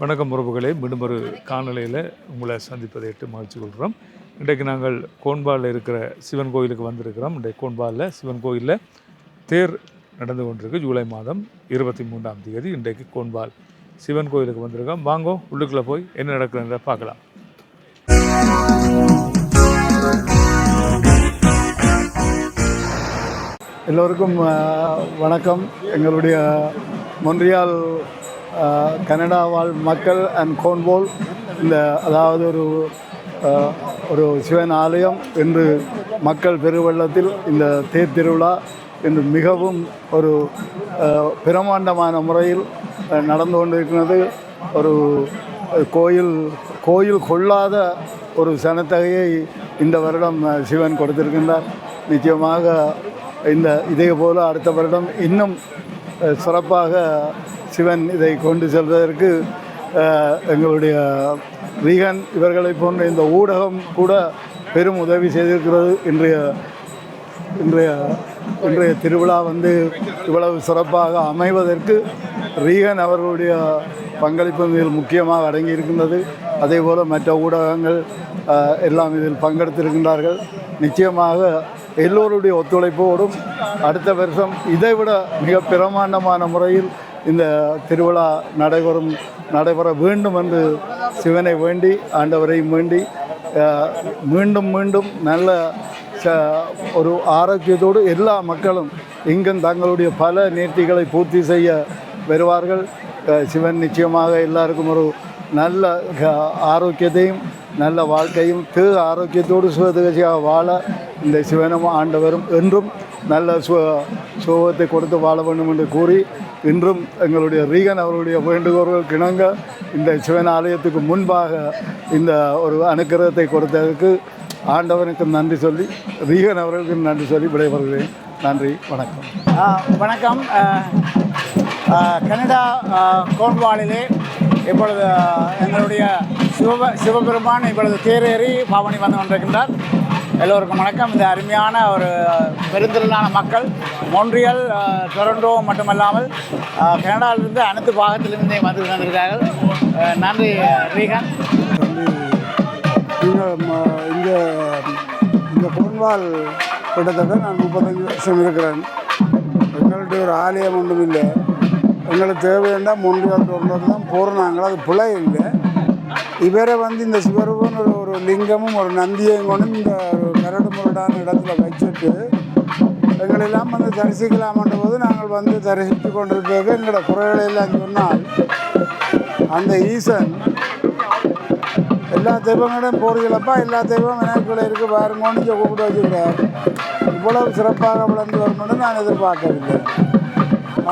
வணக்கம் உறவுகளே. மீண்டும் ஒரு காணொலியில் உங்களை சந்திப்பதை எட்டு மகிழ்ச்சி கொள்கிறோம். இன்றைக்கு நாங்கள் கோன்பாலில் இருக்கிற சிவன் கோயிலுக்கு வந்திருக்கிறோம். இன்றைக்கு கோன்பாலில் சிவன் கோயிலில் தேர் நடந்து கொண்டிருக்கு. ஜூலை மாதம் இருபத்தி மூன்றாம் தேதி இன்றைக்கு கோன்பால் சிவன் கோயிலுக்கு வந்திருக்கோம். வாங்கோ உள்ளுக்குள்ளே போய் என்ன நடக்குதுன்றதை பார்க்கலாம். எல்லோருக்கும் வணக்கம். எங்களுடைய மொன்றியால் கனடா வாழ் மக்கள் அண்ட் கோன்போல் இந்த அதாவது ஒரு ஒரு சிவன் ஆலயம் என்று மக்கள் பெருவெள்ளத்தில் இந்த தேர் திருவிழா இன்று மிகவும் ஒரு பிரமாண்டமான முறையில் நடந்து கொண்டிருக்கிறது. ஒரு கோயில் கோயில் கொள்ளாத ஒரு சனத்தகையை இந்த வருடம் சிவன் கொடுத்திருக்கின்றார். நிச்சயமாக இந்த இதே போல் அடுத்த வருடம் இன்னும் சிறப்பாக சிவன் இதை கொண்டு செல்வதற்கு எங்களுடைய ரீகன் இவர்களை போன்ற இந்த ஊடகம் கூட பெரும் உதவி செய்திருக்கிறது. இன்றைய இன்றைய இன்றைய திருவிழா வந்து இவ்வளவு சிறப்பாக அமைவதற்கு ரீகன் அவர்களுடைய பங்களிப்பு இதில் முக்கியமாக அடங்கியிருக்கின்றது. அதே போல் மற்ற ஊடகங்கள் எல்லாம் இதில் பங்கெடுத்திருக்கின்றார்கள். நிச்சயமாக எல்லோருடைய ஒத்துழைப்போடும் அடுத்த வருஷம் இதைவிட மிக பிரமாண்டமான முறையில் இந்த திருவிழா நடைபெறும் நடைபெற வேண்டும் என்று சிவனை வேண்டி ஆண்டவரையும் வேண்டி மீண்டும் மீண்டும் நல்ல ச ஒரு ஆரோக்கியத்தோடு எல்லா மக்களும் இங்கும் தங்களுடைய பல நேர்த்திகளை பூர்த்தி செய்ய வருவார்கள். சிவன் நிச்சயமாக எல்லாருக்கும் ஒரு நல்ல ஆரோக்கியத்தையும் நல்ல வாழ்க்கையும் திரு ஆரோக்கியத்தோடு சுகதிகழ்ச்சியாக வாழ இந்த சிவனும் ஆண்டவரும் என்றும் நல்ல சு சுகத்தை கொடுத்து வாழ வேண்டும் என்று கூறி இன்றும் எங்களுடைய ரீகன் அவருடைய வேண்டுகோள்கள் கிணங்க இந்த சிவன் ஆலயத்துக்கு முன்பாக இந்த ஒரு அனுக்கிரகத்தை கொடுத்ததற்கு ஆண்டவனுக்கு நன்றி சொல்லி ரீகன் அவர்களுக்கு நன்றி சொல்லி விடைபெறுகிறேன். நன்றி வணக்கம். வணக்கம். கனடா ஆ, இப்பொழுது எங்களுடைய சிவ சிவபெருமான் இப்பொழுது தேரேறி பாவனி வந்து கொண்டிருக்கின்றார். எல்லோருக்கும் வணக்கம். இந்த அருமையான ஒரு பெருந்திரளான மக்கள் மொன்றியல் டொரண்டோ மட்டுமல்லாமல் கனடாவிலிருந்து அனைத்து பாகத்திலிருந்தே வந்து வந்திருக்கார்கள் நன்றி ரீகன். இங்கே இந்த பொன்வால் கிட்டத்தட்ட நான் முப்பத்தஞ்சு வருஷம் இருக்கிறேன். எங்கள்கிட்ட ஒரு ஆலயம் ஒன்றும் இல்லை. எங்களுக்கு தேவையான மொன்றியால் தொடர்ந்து தான் போகிறாங்க அது பிழை இல்லை. இவரை வந்து இந்த சிவருவன் ஒரு ஒரு லிங்கமும் ஒரு நந்தியையும் கொண்டு இந்த ஒரு இடத்துல வச்சுட்டு எங்களெல்லாம் வந்து தரிசிக்கலாமன்ற போது நாங்கள் வந்து தரிசித்து கொண்டிருக்கிறது. எங்களோட குறைகளை எல்லாம் சொன்னால் அந்த ஈசன் எல்லா தெய்வங்களையும் போறீங்களப்பா எல்லா தெய்வம் எனக்குள்ள இருக்கு பாருங்கன்னு சொல்லி கூப்பிட்டு வச்சுக்கிறார். இவ்வளவு சிறப்பாக வளர்ந்து வரணும்னு நான் எதிர்பார்க்கவில்லை.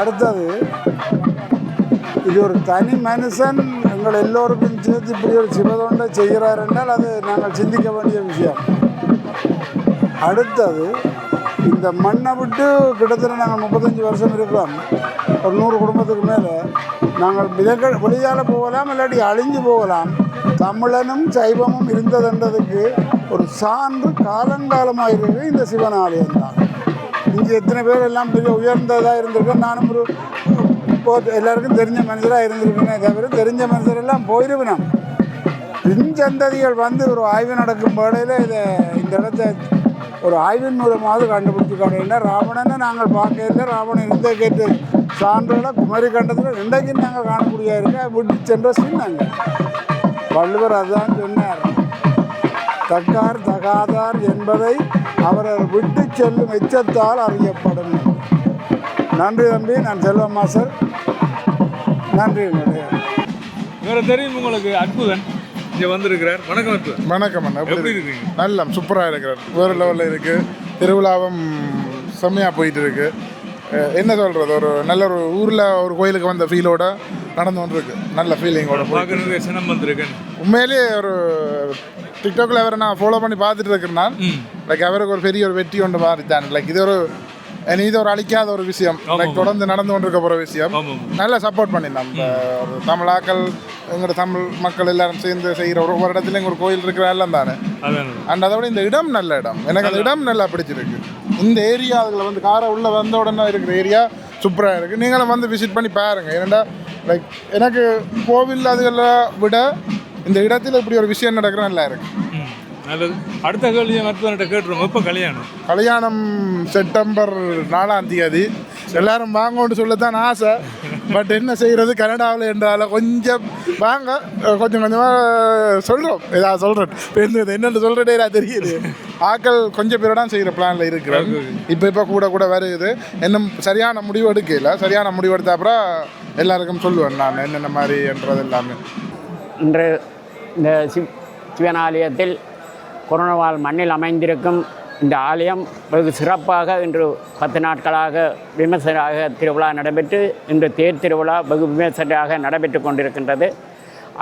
அடுத்தது இது ஒரு தனி மனுஷன் எங்கள் எல்லோருக்கும் சேர்த்து இப்படி ஒரு சிவதொண்டை செய்கிறார் என்றால் அது நாங்கள் சிந்திக்க வேண்டிய விஷயம். அடுத்தது இந்த மண்ணை விட்டு கிட்டத்தட்ட நாங்கள் முப்பத்தஞ்சு வருஷம் இருக்கிறோம். ஒரு நூறு குடும்பத்துக்கு மேலே. நாங்கள் விலக வெளியால் போகலாம் இல்லாட்டி அழிஞ்சு போகலாம். தமிழனும் சைவமும் இருந்ததுன்றதுக்கு ஒரு சான்று காலங்காலமாக இருக்கிறது இந்த சிவன் ஆலயம் தான். இங்கே எத்தனை பேர் எல்லாம் பெரிய உயர்ந்ததாக இருந்திருக்கேன் நானும் ஒரு இப்போ எல்லாருக்கும் தெரிஞ்ச மனுஷராக இருந்திருக்கேனே தவிர தெரிஞ்ச மனுஷரெல்லாம் போயிருவினோம். பின்சந்ததிகள் வந்து ஒரு ஆய்வு நடக்கும் வேளையில் இதை இந்த இடத்த ஒரு ஆய்வின் மூலமாவது கண்டுபிடிச்சிக்கணும் காட்டுன்னா ராவணனை நாங்கள் பார்க்கல ராவணன் இருந்த கேட்டு சான்றோட குமரி கண்டத்தில் இன்றைக்கும் நாங்கள் காணக்கூடிய இருக்க? விட்டு சென்ற சின்னங்க வள்ளுவர் அதுதான் சொன்னார். தக்கார் தகாதார் என்பதை அவரவர் விட்டு செல்லும் எச்சத்தால் அறியப்படும். நன்றி தம்பி நான் செல்வம் மாஸ்டர் நன்றி உங்களுடைய வேறு தெரியும் உங்களுக்கு அற்புதன். இங்கே வந்திருக்கிறார். வணக்கம் வணக்கம் அண்ணா. எப்படி இருக்கீங்க? நல்ல சூப்பராக இருக்கிறார். வேறு லெவலில் இருக்குது திருவிழாவும் செம்மையாக போயிட்டு இருக்கு. என்ன சொல்கிறது ஒரு நல்ல ஒரு ஊரில் ஒரு கோயிலுக்கு வந்த ஃபீலோட நடந்து கொண்டிருக்கு நல்ல ஃபீலிங்கோட பார்க்கறதுக்கு வந்திருக்கேன் உண்மையிலேயே ஒரு டிக்டாக்ல அவரை நான் ஃபாலோ பண்ணி பார்த்துட்டு இருக்கிறேன் லைக் அவருக்கு ஒரு பெரிய ஒரு வெற்றி ஒன்று மாதிரி தான் லைக் இது ஒரு இது ஒரு அழிக்காத ஒரு விஷயம். லைக் தொடர்ந்து நடந்து கொண்டிருக்க போகிற விஷயம். நல்லா சப்போர்ட் பண்ணியிருந்தோம் இந்த ஒரு தமிழாக்கள் எங்களோட தமிழ் மக்கள் எல்லாரும் சேர்ந்து செய்கிற ஒரு ஒரு இடத்துல இங்க ஒரு கோயில் இருக்கிற எல்லாம் தானே. அண்ட் அதை விட இந்த இடம் நல்ல இடம். எனக்கு அந்த இடம் நல்லா பிடிச்சிருக்கு. இந்த ஏரியா அதில் வந்து காரை உள்ள வந்த உடனே இருக்கிற ஏரியா சூப்பராக இருக்குது நீங்களும் வந்து விசிட் பண்ணி பாருங்க. ஏன்னா லைக் எனக்கு கோவில் அதுகளை விட இந்த இடத்துல இப்படி ஒரு விஷயம் நடக்கிற நல்லா இருக்கு. ம், நல்லது. அடுத்த கேள்வியை மருத்துவர்கிட்ட கேட்டுருவோம். எப்போ கல்யாணம்? கல்யாணம் செப்டம்பர் நாலாம் தேதி. எல்லாரும் வாங்கன்னு சொல்லத்தான் ஆசை. பட் என்ன செய்கிறது கனடாவில் என்றால கொஞ்சம் வாங்க. கொஞ்சம் கொஞ்சமாக சொல்கிறோம் ஏதாவது சொல்கிறேன் இப்போ என்னென்னு சொல்கிறதே நான் தெரியுது. ஆக்கள் கொஞ்சம் பேரோட செய்கிற பிளானில் இருக்கிறேன் இப்போ இப்போ கூட கூட வருது. இன்னும் சரியான முடிவு எடுக்கல. சரியான முடிவு எடுத்த அப்புறம் எல்லாருக்கும் சொல்லுவேன் நான் என்னென்ன மாதிரி என்றது எல்லாமே. இன்று இந்த சிவ் சிவன் கொரோனாவால் மண்ணில் அமைந்திருக்கும் இந்த ஆலயம் வெகு சிறப்பாக இன்று பத்து நாட்களாக விமர்சனாக திருவிழா நடைபெற்று இன்று தேர் திருவிழா வெகு விமர்சனையாக நடைபெற்று கொண்டிருக்கின்றது.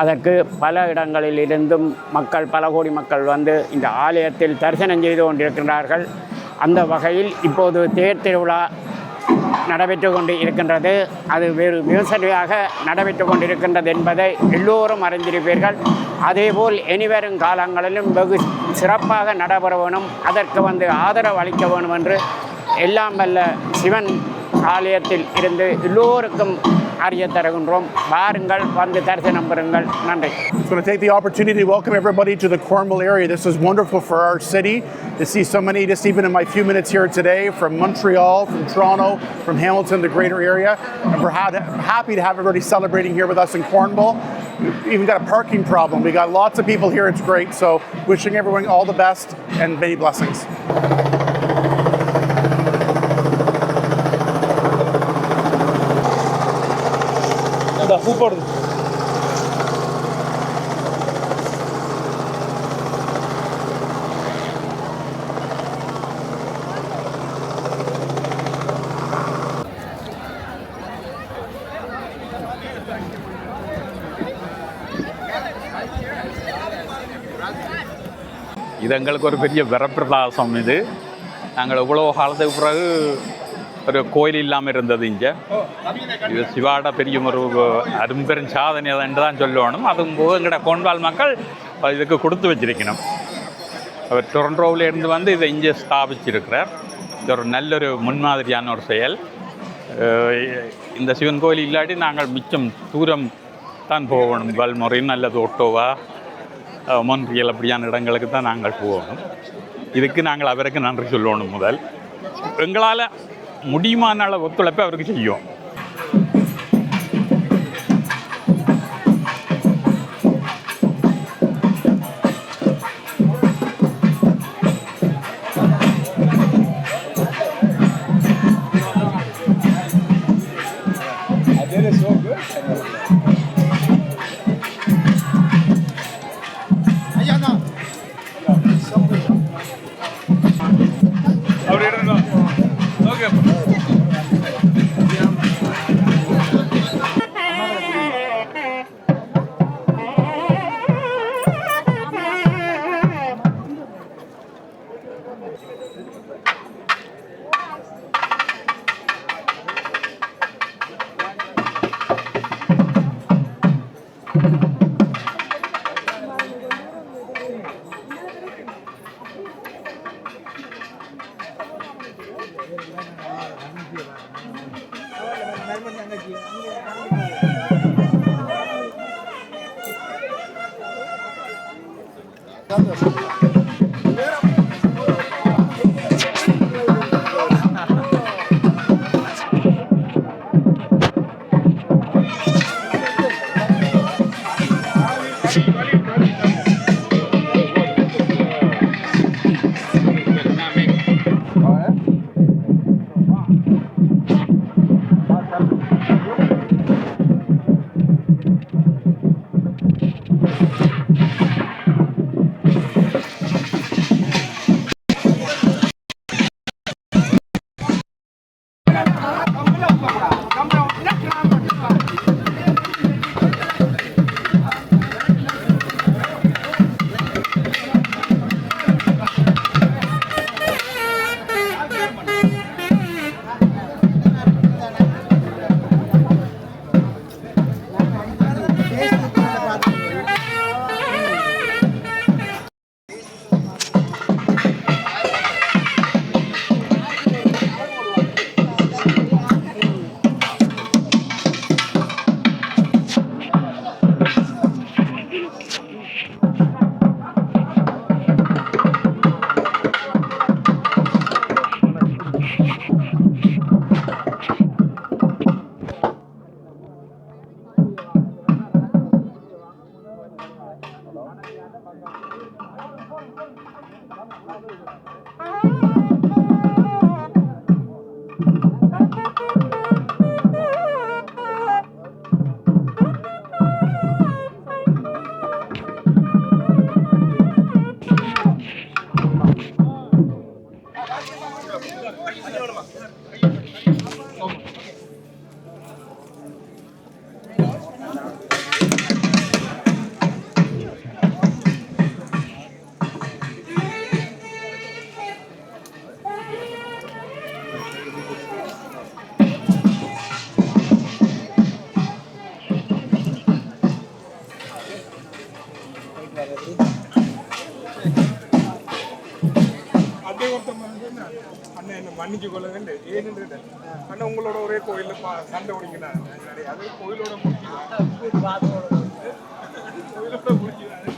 அதற்கு பல இடங்களில் இருந்தும் மக்கள் பல கோடி மக்கள் வந்து இந்த ஆலயத்தில் தரிசனம் செய்து கொண்டிருக்கின்றார்கள். அந்த வகையில் இப்போது தேர் திருவிழா நடைபெற்று கொண்டு இருக்கின்றது அது வேறு விமர்சனையாக நடைபெற்று கொண்டிருக்கின்றது என்பதை எல்லோரும் அறிந்திருப்பீர்கள். அதேபோல் இனிவரும் காலங்களிலும் வெகு சிறப்பாக நடைபெற வேணும். அதற்கு வந்து ஆதரவு அளிக்க வேணும் என்று எல்லாம் வல்ல சிவன் ஆலயத்தில் இருந்து எல்லோருக்கும் அறிய தருகின்றோம் வாருங்கள் வந்து தரிசனம் பெறுங்கள் நன்றி Just want to take the opportunity to welcome everybody to the Cornwall area. This is wonderful for our city to see so many, just even in my few minutes here today, from Montreal, from Toronto, from Hamilton, the greater area. And we're ha- happy to have everybody celebrating here with us in Cornwall. We've even got a parking problem. We got lots of people here. It's great. So, wishing everyone all the best and many blessings. இந்த பூ போடுது இது எங்களுக்கு ஒரு பெரிய வரப்பிரதாசம் இது. நாங்கள் இவ்வளோ காலத்துக்கு பிறகு ஒரு கோயில் இல்லாமல் இருந்தது இங்கே இது சிவாட பெரிய ஒரு அரும்பெரும் சாதனை என்று தான் சொல்லணும் அதுவும் போக எங்கட கோண்பால் மக்கள் இதுக்கு கொடுத்து வச்சிருக்கணும் அவர் டொரண்டோவில் இருந்து வந்து இதை இங்கே ஸ்தாபிச்சிருக்கிறார் இது ஒரு நல்லொரு முன்மாதிரியான ஒரு செயல் இந்த சிவன் கோயில் இல்லாட்டி நாங்கள் மிச்சம் தூரம் தான் போகணும் வல்முறையின் அல்லது ஒட்டோவா மொன்றியல் அப்படியான இடங்களுக்கு தான் நாங்கள் போகணும் இதுக்கு நாங்கள் அவருக்கு நன்றி சொல்லணும் முதல் எங்களால் முடியுமான ஒத்துழைப்பை அவருக்கு செய்யும். மன்னிச்சு கொள்ளுங்கன்னு ஏன்னு ஆனால் உங்களோட ஒரே கோயிலில் பா சண்டை ஓடிக்கினாங்க அது கோயிலோட முடிச்சு கோயிலோட முடிச்சு